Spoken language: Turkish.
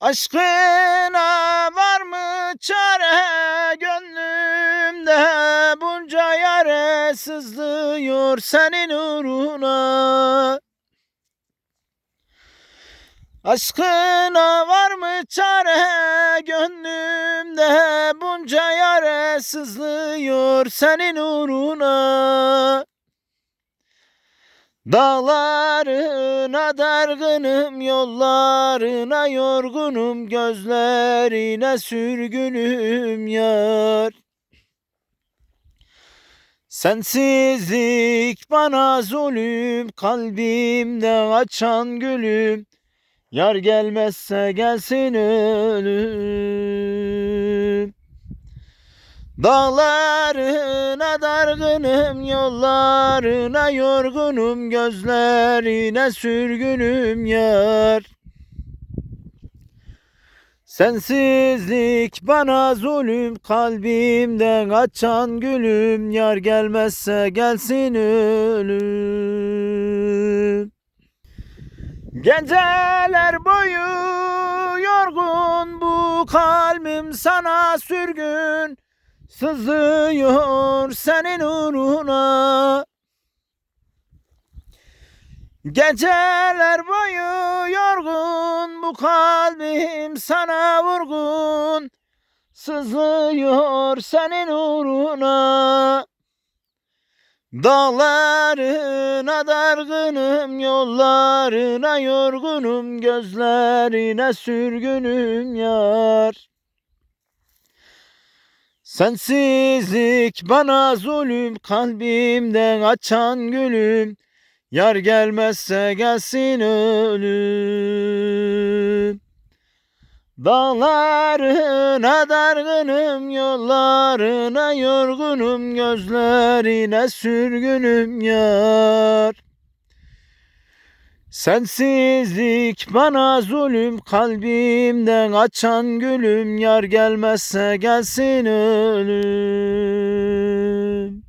Aşkına var mı çare? Gönlümde bunca yare sızlıyor senin uğruna. Aşkına var mı çare? Gönlümde bunca yare sızlıyor senin uğruna Dağlarına dargınım, yollarına yorgunum, gözlerine sürgünüm yar. Sensizlik bana zulüm, kalbimde açan gülüm. Yar gelmezse gelsin ölüm. Dağlarına dargınım, yollarına yorgunum, gözlerine sürgünüm yar. Sensizlik bana zulüm, kalbimden açan gülüm, yar gelmezse gelsin ölüm. Geceler boyu yorgun bu kalbim sana sürgün. Sızıyor senin uğruna. Geceler boyu yorgun bu kalbim sana vurgun. Sızıyor senin uğruna. Dağlarına dargınım, yollarına yorgunum, gözlerine sürgünüm yar. Sensizlik bana zulüm kalbimden açan gülüm. Yar gelmezse gelsin ölüm. Dağlarına dargınım yollarına yorgunum. Gözlerine sürgünüm yar Sensizlik bana zulüm kalbimden açan gülüm yar gelmezse gelsin ölüm.